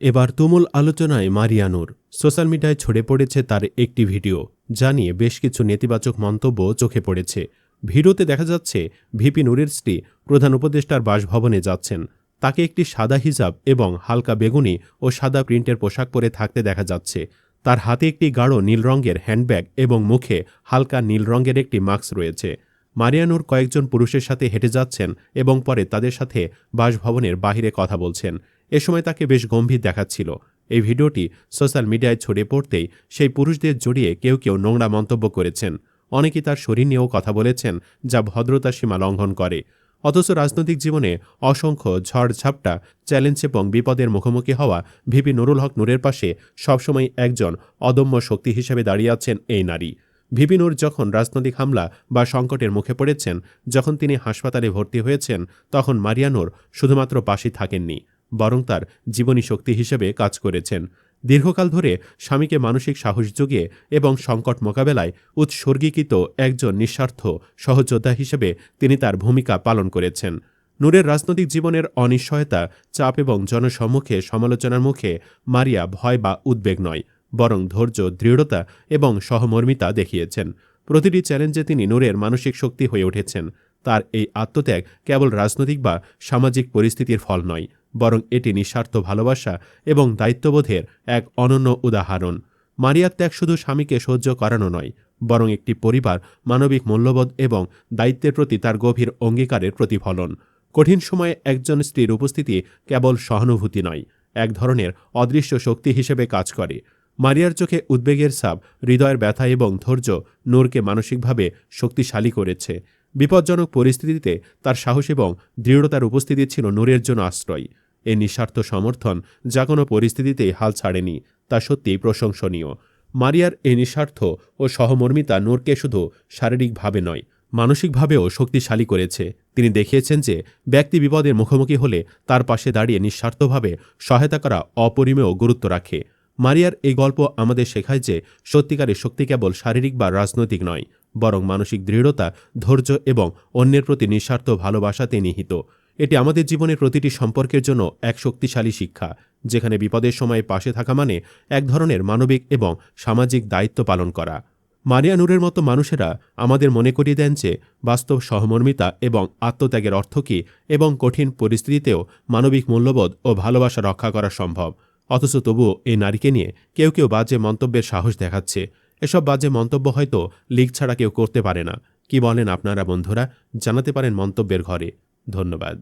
এবার তুমুল আলোচনায় মারিয়ানুর। সোশ্যাল মিডিয়ায় ছড়ে পড়েছে তার একটি ভিডিও, যা নিয়ে বেশ কিছু নেতিবাচক মন্তব্য চোখে পড়েছে। ভিডিওতে দেখা যাচ্ছে, ভিপি নুরের স্ত্রী, প্রধান উপদেষ্টার বাসভবনে যাচ্ছেন। তাকে একটি সাদা হিজাব এবং হালকা বেগুনি ও সাদা প্রিন্টের পোশাক পরে থাকতে দেখা যাচ্ছে। তার হাতে একটি গাঢ় নীল রঙের হ্যান্ডব্যাগ এবং মুখে হালকা নীল রঙের একটি মাস্ক রয়েছে। মারিয়ানুর কয়েকজন পুরুষের সাথে হেঁটে যাচ্ছেন এবং পরে তাদের সাথে বাসভবনের বাহিরে কথা বলছেন। এ সময় তাকে বেশ গম্ভীর দেখাচ্ছিল। এই ভিডিওটি সোশ্যাল মিডিয়ায় ছড়িয়ে পড়তেই সেই পুরুষদের জড়িয়ে কেউ কেউ নোংরা মন্তব্য করেছেন। অনেকেই তার শরীর নিয়েও কথা বলেছেন যা ভদ্রতার সীমা লঙ্ঘন করে। অথচ রাজনৈতিক জীবনে অসংখ্য ঝড়ঝাপটা চ্যালেঞ্জ এবং বিপদের মুখোমুখি হওয়া ভিপি নুরুল হক নূরের পাশে সবসময় একজন অদম্য শক্তি হিসেবে দাঁড়িয়ে আছেন এই নারী। ভিপি নূর যখন রাজনৈতিক হামলা বা সংকটের মুখে পড়েছেন, যখন তিনি হাসপাতালে ভর্তি হয়েছেন, তখন মারিয়ানোর শুধুমাত্র পাশে থাকেননি। বরং তার জীবনী শক্তি হিসেবে কাজ করেছেন। দীর্ঘকাল ধরে স্বামীকে মানসিক সাহস জুগিয়ে এবং সংকট মোকাবেলায় উৎসর্গীকৃত একজন নিঃস্বার্থ সহযোদ্ধা হিসেবে তিনি তার ভূমিকা পালন করেছেন। নূরের রাজনৈতিক জীবনের অনিশ্চয়তা, চাপ এবং জনসম্মুখে সমালোচনার মুখে মারিয়া ভয় বা উদ্বেগ নয়, বরং ধৈর্য, দৃঢ়তা এবং সহমর্মিতা দেখিয়েছেন। প্রতিটি চ্যালেঞ্জে তিনি নূরের মানসিক শক্তি হয়ে উঠেছেন। তার এই আত্মত্যাগ কেবল রাজনৈতিক বা সামাজিক পরিস্থিতির ফল নয় বরং এটি নিঃস্বার্থ ভালোবাসা এবং দায়িত্ববোধের এক অনন্য উদাহরণ। মারিয়ার ত্যাগ শুধু স্বামীকে সহ্য করানো নয়, বরং একটি পরিবার, মানবিক মূল্যবোধ এবং দায়িত্বের প্রতি তার গভীর অঙ্গীকারের প্রতিফলন। কঠিন সময়ে একজন স্ত্রীর উপস্থিতি কেবল সহানুভূতি নয়, এক ধরনের অদৃশ্য শক্তি হিসেবে কাজ করে। মারিয়ার চোখে উদ্বেগের ছাপ, হৃদয়ের ব্যথা এবং ধৈর্য নূরকে মানসিকভাবে শক্তিশালী করেছে। বিপজ্জনক পরিস্থিতিতে তার সাহস এবং দৃঢ়তার উপস্থিতি ছিল নূরের জন্য আশ্রয়। এই নিঃস্বার্থ সমর্থন যা কোনো পরিস্থিতিতেই হাল ছাড়েনি, তা সত্যিই প্রশংসনীয়। মারিয়ার এই নিঃস্বার্থ ও সহমর্মিতা নূরকে শুধু শারীরিকভাবে নয়, মানসিকভাবেও শক্তিশালী করেছে। তিনি দেখিয়েছেন যে ব্যক্তি বিপদের মুখোমুখি হলে তার পাশে দাঁড়িয়ে নিঃস্বার্থভাবে সহায়তা করা অপরিমেয় গুরুত্ব রাখে। মারিয়ার এই গল্প আমাদের শেখায় যে সত্যিকারের শক্তি কেবল শারীরিক বা রাজনৈতিক নয়, বরং মানসিক দৃঢ়তা, ধৈর্য এবং অন্যের প্রতি নিঃস্বার্থ ভালোবাসাতে নিহিত। এটি আমাদের জীবনের প্রতিটি সম্পর্কের জন্য এক শক্তিশালী শিক্ষা, যেখানে বিপদের সময় পাশে থাকা মানে এক ধরনের মানবিক এবং সামাজিক দায়িত্ব পালন করা। মারিয়া নূরের মতো মানুষেরা আমাদের মনে করিয়ে দেন যে বাস্তব সহমর্মিতা এবং আত্মত্যাগের অর্থ কী এবং কঠিন পরিস্থিতিতেও মানবিক মূল্যবোধ ও ভালোবাসা রক্ষা করা সম্ভব। অথচ তবুও এই নারীকে নিয়ে কেউ কেউ বাজে মন্তব্যের সাহস দেখাচ্ছে। এসব বাজে মন্তব্য হয়তো লিগ ছাড়া কেউ করতে পারে না। কি বলেন আপনারা বন্ধুরা? জানাতে পারেন মন্তব্যের ঘরে। ধন্যবাদ।